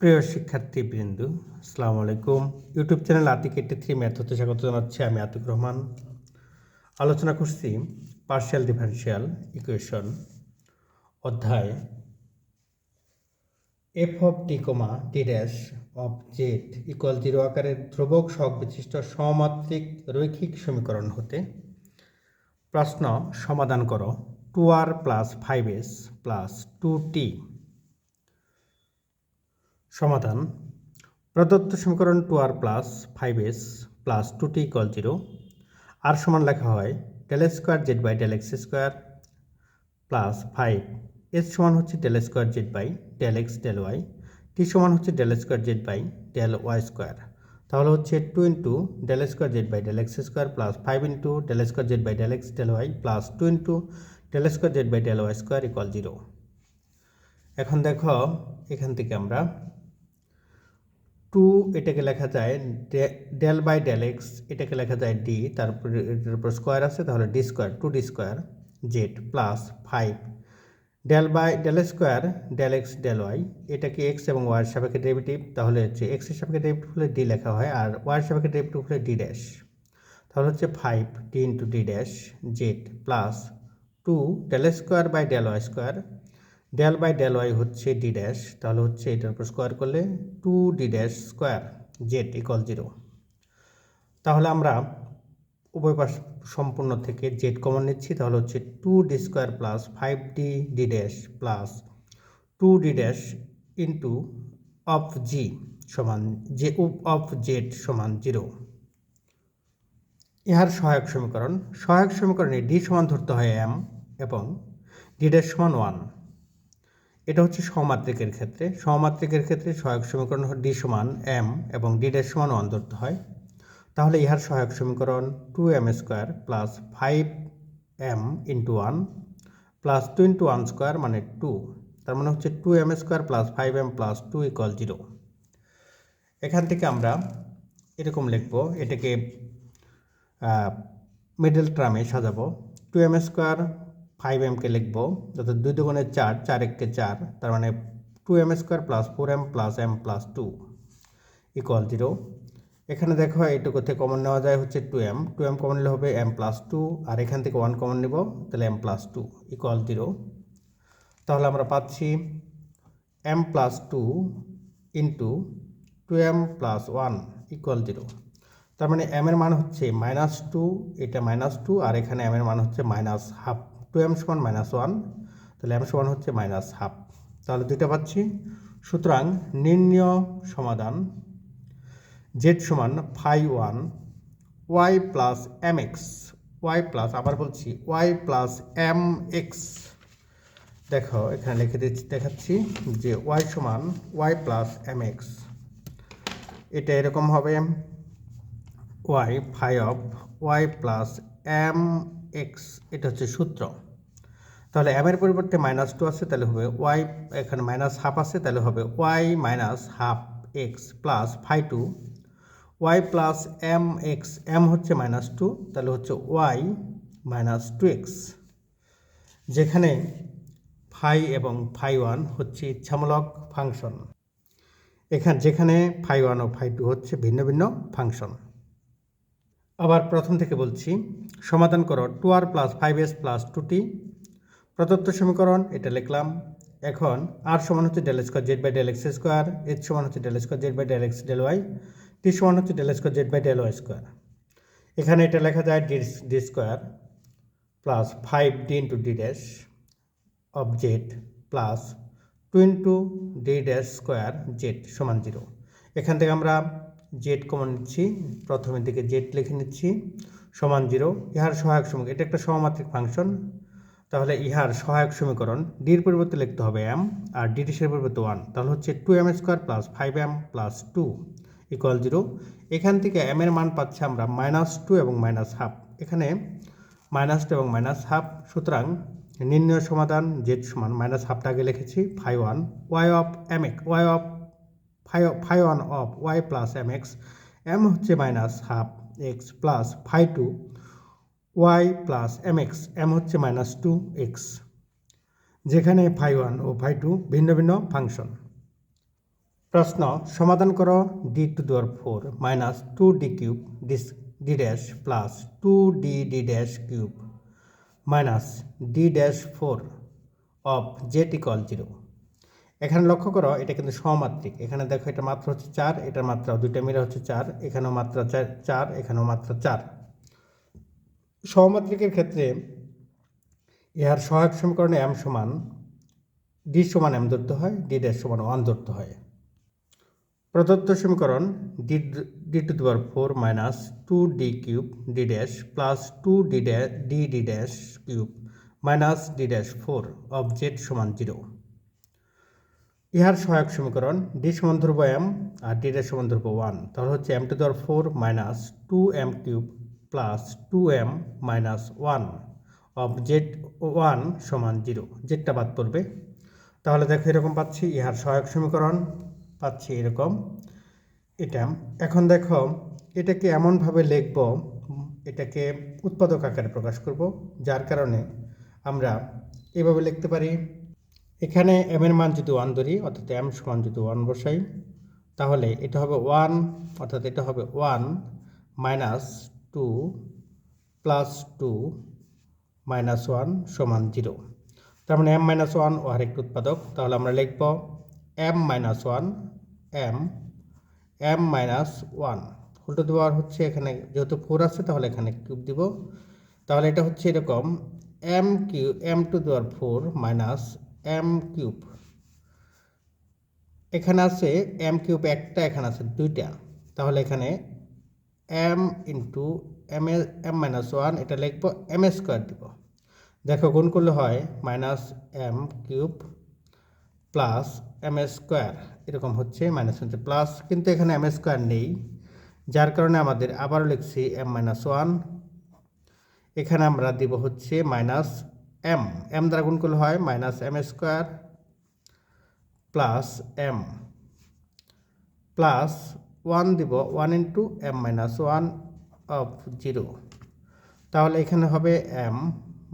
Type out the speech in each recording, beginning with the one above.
প্রিয় শিক্ষার্থীবৃন্দ, আসসালামু আলাইকুম। YouTube channel Atik eighty three math হতে স্বাগত জানাচ্ছি আমি আতিক রহমান। আলোচনা করছি পার্শিয়াল ডিফারেন্সিয়াল ইকুয়েশন অধ্যায় F of T comma T dash of Z equal zero আকারের ধ্রুবক সহগ বিশিষ্ট সমমাত্রিক রৈখিক সমীকরণ হতে প্রশ্ন সমাধান করো two R plus five S plus two T সমাধান। প্রদত্ত সমীকরণ two R plus five S plus two T equal zero. R সমান লেখা হয় del square Z by del X square plus five. S সমান হচ্ছে del square Z by del X del Y. T সমান হচ্ছে del square Z by del Y square. তাহলে হচ্ছে two into del square Z by del X square plus five into del square Z by del X del Y plus two into del square Z by del Y square equal zero. এখন দেখো এখান থেকে আমরা two এটাকে লেখা যায় del by del x, এটাকে লেখা যায় ডি, তারপরে এটার উপর স্কোয়ার আছে, তাহলে D square, two D square, Z plus five. Del by del square, del X, del Y, এটাকে এক্স এবং ওয়াইয়ের সাপেক্ষে ডেরিভেটিভ, তাহলে হচ্ছে এক্সের সাপেক্ষে ডেরিভেটিভ হলে ডি লেখা হয়, আর ওয়াইয়ের সাপেক্ষে ডেরিভেটিভ হলে ডি ড্যাশ। তাহলে হচ্ছে five D into D dash, Z plus two del square by del Y square del by del Y হচ্ছে ডি ড্যাশ তাহলে হচ্ছে এটার উপর স্কোয়ার করলে two D dash square Z equal zero তাহলে আমরা উভয় পাশ সম্পূর্ণ থেকে জেড কমন নিচ্ছি, তাহলে হচ্ছে two D square plus five D D dash plus two D dash into of G সমান জে অফ জেড সমান জিরো ইহার সহায়ক সমীকরণ, সহায়ক সমীকরণে ডি সমান ধরতে হয় এম এবং ডি ড্যাশ সমান ওয়ান এটা হচ্ছে সমাত্রিকের ক্ষেত্রে। সমাত্রিকের ক্ষেত্রে সহায়ক সমীকরণ ডি সমান এম এবং ডি সমান ওয়ান ধরতে হয়। তাহলে ইহার সহায়ক সমীকরণ two M square plus five M into one plus two into one square মানে টু। তার মানে হচ্ছে two M square plus five M plus two equal zero. এখান থেকে আমরা এরকম লিখব, এটাকে মিডল ট্রামে সাজাবো। টু এম স্কোয়ার ফাইভ এমকে লিখব অর্থাৎ দুই দুগুণে চার চার এককে চার, তার মানে two M square plus four M plus M plus two equal zero এখানে দেখো এইটুকু থেকে কমন নেওয়া যায় হচ্ছে two M two M common নিলে হবে এম প্লাস টু আর এখান থেকে ওয়ান কমন নেব, তাহলে M plus two equal zero তাহলে আমরা পাচ্ছি M plus two into two M plus one equal zero তার মানে এম এর মান হচ্ছে মাইনাস টু এটা মাইনাস টু আর এখানে এম এর মান হচ্ছে মাইনাস হাফ টু এম সমান মাইনাস ওয়ান তাহলে এম সমান হচ্ছে মাইনাস হাফ তাহলে দুইটা পাচ্ছি। সুতরাং নির্ণয় সমাধান জেড সমান phi one Y plus M X Y plus আবার বলছি ওয়াই প্লাস এম এক্স দেখো, এখানে লিখে দিচ্ছি, দেখাচ্ছি যে ওয়াই সমান ওয়াই প্লাস এম এক্স এটা এরকম হবে। Y phi of Y plus M X এটা হচ্ছে সূত্র। তাহলে এম এর পরিবর্তে মাইনাস টু আছে, তাহলে হবে ওয়াই এখানে মাইনাস হাফ আছে, তাহলে হবে Y minus half X plus phi two Y plus M X M হচ্ছে মাইনাস টু তাহলে হচ্ছে ওয়াই মাইনাস টু এক্স যেখানে ফাই এবং ফাই ওয়ান হচ্ছে ইচ্ছামূলক ফাংশন এখানে, যেখানে ফাই ওয়ান ও ফাই টু হচ্ছে ভিন্ন ভিন্ন ফাংশন আবার প্রথম থেকে বলছি, সমাধান করো two R plus five S plus two T প্রদত্ত সমীকরণ, এটা লিখলাম। এখন আর সমান হচ্ছে del square Z by del X square H সমান হচ্ছে del square Z by del X del Y T সমান হচ্ছে del square Z by del Y square এখানে এটা লেখা যায় D D square plus five D into D dash of Z plus two into D dash square Z সমান zero এখান থেকে আমরা জেড কমন নিচ্ছি, প্রথমের দিকে জেড লিখে নিচ্ছি, সমান জিরো ইহার সহায়ক সমীকরণ, এটা একটা সমমাত্রিক ফাংশন, তাহলে ইহার সহায়ক সমীকরণ ডির পরিবর্তে লিখতে হবে এম আর ডিটিসের পরিবর্তে ওয়ান তাহলে হচ্ছে two M square plus five M plus two equal zero এখান থেকে এম এর মান পাচ্ছি আমরা মাইনাস টু এবং মাইনাস হাফ এখানে মাইনাস টু এবং মাইনাস হাফ সুতরাং নির্ণয় সমাধান জেড সমান মাইনাস হাফটা আগে লিখেছি phi one Y of M X Y of phi phi one of Y plus M X M হচ্ছে minus half X plus phi two Y plus M X M হচ্ছে minus two X যেখানে phi one ও phi two ভিন্ন ভিন্ন function প্রশ্ন, সমাধান করো D two দেওয়ার four minus two D cube dish D dash plus two D D dash cube minus D dash four of Z equal zero এখানে লক্ষ্য করো, এটা কিন্তু সমাত্রিক। এখানে দেখো এটা মাত্রা হচ্ছে চার, এটার মাত্রা দুইটা মিলে হচ্ছে চার, এখানেও মাত্রা চার চার, এখানেও মাত্রা চার। সমাত্রিকের ক্ষেত্রে ইহার সহায়ক সমীকরণে এম সমান ডি সমান এম ধরতে হয় ডি ড্যাশ সমান ওয়ান ধরতে হয়। প্রদত্ত সমীকরণ ডি ডি টু দেওয়ার four minus two D cube D dash plus two D dash D D dash cube minus D dash four Z সমান জিরো ইহার সহায়ক সমীকরণ ডি সমান এম আর ডি ড্যাশ সমান ওয়ান তাহলে হচ্ছে এম টু দেওয়ার four minus two M cube plus two M minus one of Z one সমান জিরো জেডটা বাদ পড়বে। তাহলে দেখো এরকম পাচ্ছি, ইহার সহায়ক সমীকরণ পাচ্ছি এরকম। এটা, এখন দেখো এটাকে এমনভাবে লিখব, এটাকে উৎপাদক আকারে প্রকাশ করব, যার কারণে আমরা এভাবে লিখতে পারি। এখানে এম এর মান যদি ওয়ান ধরি, অর্থাৎ এম সমান যদি ওয়ান বসাই, তাহলে এটা হবে ওয়ান অর্থাৎ এটা হবে one minus two plus two minus one সমান জিরো তার মানে এম মাইনাস ওয়ান ও আরেকটি উৎপাদক। তাহলে আমরা লিখব M minus one M M minus one উল্টো দেওয়ার হচ্ছে এখানে যেহেতু ফোর আছে, তাহলে এখানে কিউব দিব। তাহলে এটা হচ্ছে এরকম এম কিউ এম টু দেওয়ার ফোর মাইনাস এম কিউব। এখানে আছে এম কিউব একটা, এখানে আছে দুইটা। তাহলে এখানে M into M M minus one, এটা লিখব এম স্কোয়ার দিব। দেখো, গুণ করলে হয় minus M cube plus M square. এরকম হচ্ছে মাইনাস হচ্ছে প্লাস কিন্তু এখানে এম স্কোয়ার নেই, যার কারণে আমাদের আবারও লিখছি এম মাইনাস ওয়ান। এখানে আমরা দিব হচ্ছে মাইনাস এম এম দ্বারা গুণ করলে হয় minus M square plus M plus one দিব one into M minus one of zero তাহলে এখানে হবে M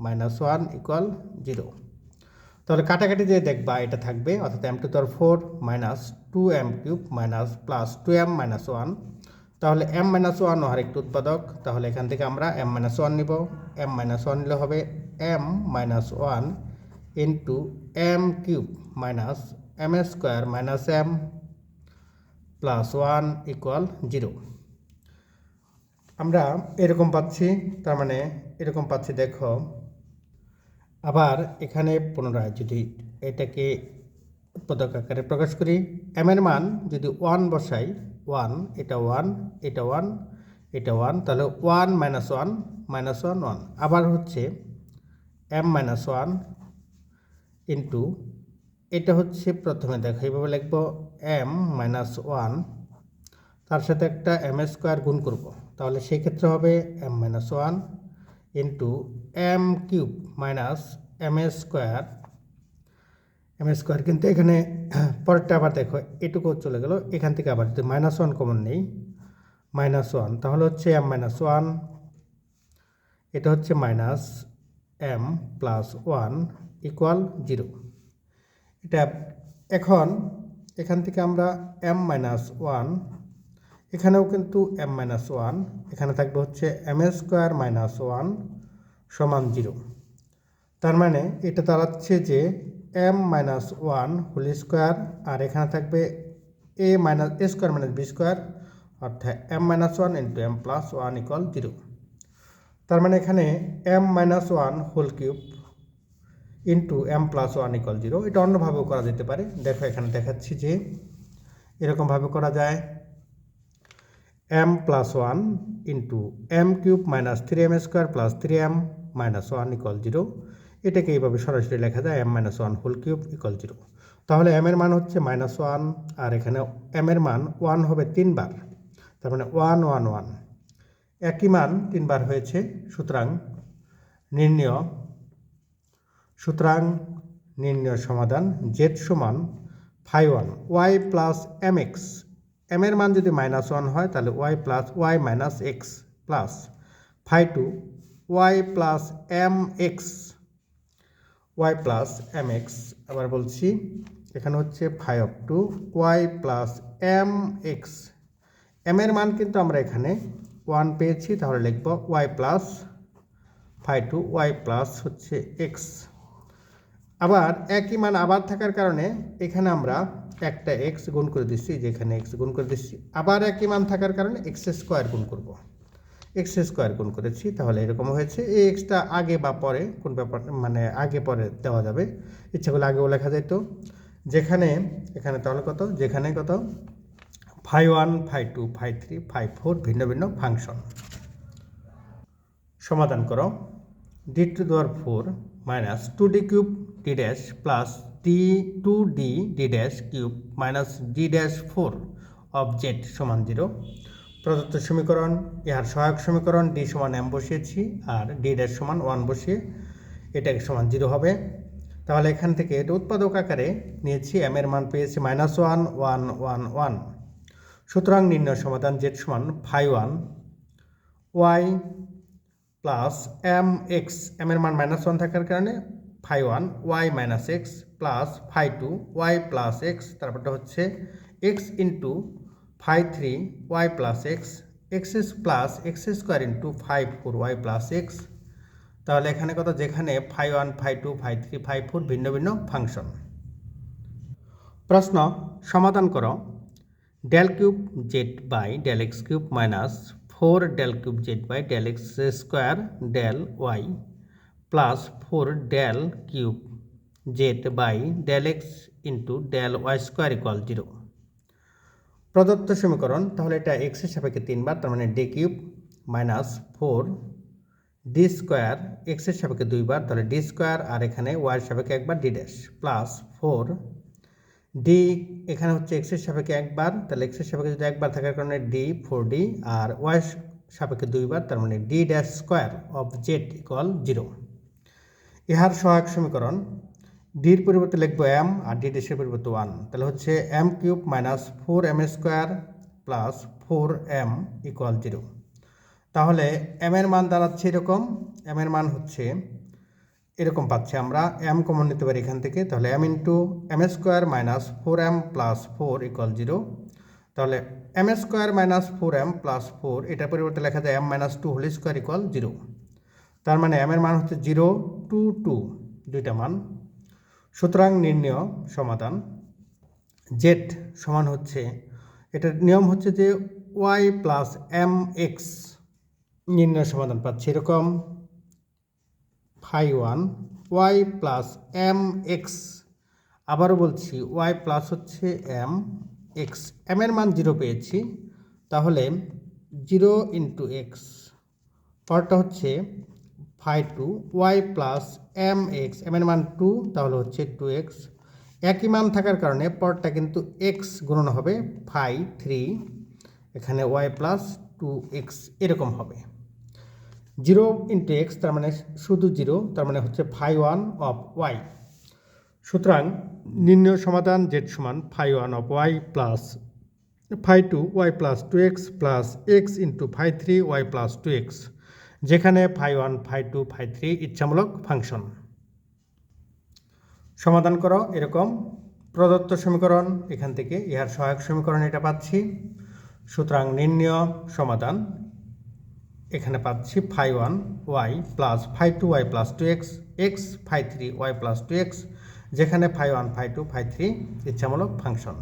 minus one equal zero তাহলে কাটাকাটি দিয়ে দেখবা এটা থাকবে, অর্থাৎ এম টু তোর four minus two M cube minus plus two M minus one তাহলে এম মাইনাস ওয়ান ও আরেকটি উৎপাদক। তাহলে এখান থেকে আমরা এম মাইনাস ওয়ান নিব। এম মাইনাস ওয়ান নিলে হবে M minus one into M cube minus M square minus M plus one equal zero আমরা এরকম পাচ্ছি, তার মানে এরকম পাচ্ছি, দেখো। আবার এখানে পুনরায় যদি এটাকে উৎপাদক আকারে প্রকাশ করি এম এর মান যদি ওয়ান বসাই ওয়ান, এটা ওয়ান এটা ওয়ান এটা ওয়ান, তাহলে one minus one minus one one. আবার হচ্ছে এম মাইনাস ওয়ান ইন্টু, এটা হচ্ছে প্রথমে দেখো, এইভাবে লিখব, এম মাইনাস ওয়ান, তার সাথে একটা এম স্কোয়ার গুণ করব। তাহলে সেই ক্ষেত্রে হবে M minus one into M cube minus M square M square কিন্তু এখানে, পরেরটা আবার দেখো, এটুকু চলে গেল, এখান থেকে আবার যদি মাইনাস ওয়ান কমন নেই মাইনাস ওয়ান তাহলে হচ্ছে এম মাইনাস ওয়ান এটা হচ্ছে minus M plus one equal zero এটা এখন, এখান থেকে আমরা এম মাইনাস ওয়ান এখানেও কিন্তু এম মাইনাস ওয়ান এখানে থাকবে হচ্ছে এম স্কোয়ার মাইনাস ওয়ান সমান জিরো তার মানে এটা দাঁড়াচ্ছে যে M minus one whole square আর এখানে থাকবে A minus A square minus B square অর্থাৎ M minus one into M plus one equal zero তার মানে এখানে M minus one whole cube into M plus one equal zero এটা অন্যভাবেও করা যেতে পারে। দেখো, এখানে দেখাচ্ছি যে এরকমভাবে করা যায়। M plus one into M cube minus three M square plus three M minus one equal zero এটাকে এইভাবে সরাসরি লেখা যায় M minus one whole cube equal zero তাহলে এম এর মান হচ্ছে মাইনাস ওয়ান আর এখানে এম এর মান ওয়ান হবে তিনবার। তার মানে ওয়ান ওয়ান ওয়ান একই মান তিনবার হয়েছে, সুতরাং নির্ণয় সুতরাং নির্ণয় সমাধান জেড সমান phi one Y plus M X M এর মান যদি মাইনাস ওয়ান হয়, তাহলে Y plus Y minus X plus phi two Y plus M X Y plus M X আবার বলছি, এখানে হচ্ছে five two Y plus M X M এর মান কিন্তু আমরা এখানে ওয়ান পেয়েছি, তাহলে লিখব Y plus five two Y plus হচ্ছে এক্স আবার একই মান আবার থাকার কারণে এখানে আমরা একটা এক্স গুণ করে দিচ্ছি, যেখানে এক্স গুণ করে দিচ্ছি, আবার একই মান থাকার কারণে এক্স স্কোয়ার গুণ করব। এক্স স্কোয়ার গুণ করেছি, তাহলে এরকম হয়েছে। এই এক্সটা আগে বা পরে কোন ব্যাপার মানে আগে পরে দেওয়া যাবে। ইচ্ছা করলে আগেও লেখা যেত। যেখানে, এখানে তাহলে কত? যেখানে কত? Five one five two five three five four, ভিন্ন ভিন্ন ফাংশন। সমাধান করো। ডি টু দেওয়ার four minus two D cube D dash plus D two D D dash cube minus D dash four Z সমান জিরো প্রদত্ত সমীকরণ ইহার সহায়ক সমীকরণ ডি সমান এম বসিয়েছি, আর ডি ড্যাশ সমান ওয়ান বসিয়ে এটাকে সমান জিরো হবে। তাহলে এখান থেকে এটা উৎপাদক আকারে নিয়েছি এম এর মান পেয়েছি minus one one one one সুতরাং নির্ণয় সমাধান জেড সমান five one Y plus M X M এর মান মাইনাস ওয়ান থাকার কারণে five one Y minus X plus five two Y plus X তারপরটা হচ্ছে X into five three Y plus X X plus X square into five four Y plus X তাহলে এখানে কত? যেখানে five one five two five three five four ভিন্ন ভিন্ন function. প্রশ্ন, সমাধান করো। Del cube Z by del X cube minus four del cube Z by del X square del Y plus four del cube Z by del X into del Y square equal zero. প্রদত্ত সমীকরণ, তাহলে এটা এক্সের সাপেক্ষে তিনবার, তার মানে D cube minus four D square এক্সের সাপেক্ষে দুইবার, তাহলে ডি স্কোয়ার আর এখানে ওয়াইয়ের সাপেক্ষে একবার D dash plus four D এখানে হচ্ছে এক্সের সাপেক্ষে একবার, তাহলে এক্সের সাপেক্ষে যদি একবার থাকার কারণে ডি ফোর ডি আর ওয়াই সাপেক্ষে দুইবার, তার মানে D dash square of Z equal zero ইহার সহায়ক সমীকরণ ডির পরিবর্তে লিখব এম আর ডি ড্যাশের পরিবর্তে ওয়ান তাহলে হচ্ছে M cube minus four M square plus four M equal zero তাহলে এম এর মান দাঁড়াচ্ছে এরকম এম এর মান হচ্ছে এরকম পাচ্ছি আমরা এম কমন নিতে পারি এখান থেকে। তাহলে M into M square minus four M plus four equal zero তাহলে M square minus four M plus four এটার পরিবর্তে লেখা যায় M minus two whole square equal zero তার মানে এম এর মান হচ্ছে জিরো টু টু দুইটা মান। সুতরাং নির্ণয় সমাধান জেড সমান হচ্ছে, এটার নিয়ম হচ্ছে যে ওয়াই প্লাস এম এক্স নির্ণয় সমাধান পাচ্ছি, এরকম phi one Y plus M X আবারও বলছি ওয়াই প্লাস হচ্ছে এম এক্স এম এর মান জিরো পেয়েছি, তাহলে জিরো ইন্টু এক্স পরটা হচ্ছে five two Y plus M X, M এর মান টু, তাহলে হচ্ছে টু এক্স। একই মান থাকার কারণে পরটা কিন্তু এক্স গুণন হবে ফাইভ থ্রি, এখানে ওয়াই প্লাস টু এক্স এরকম হবে। জিরো ইন্টু এক্স, তার মানে শুধু জিরো, তার মানে হচ্ছে ফাইভ ওয়ান অফ ওয়াই। সুতরাং নির্ণয় সমাধান জেড সমান five one of Y plus five two Y plus two X plus X into five three Y plus two X. যেখানে phi one five two phi three ইচ্ছামূলক function সমাধান করো, এরকম। প্রদত্ত সমীকরণ, এখান থেকে ইহার সহায়ক সমীকরণ এটা পাচ্ছি। সুতরাং নির্ণয় সমাধান। এখানে পাচ্ছি five one Y plus five two Y plus two X X five three Y plus two X যেখানে phi one five two five three ইচ্ছামূলক function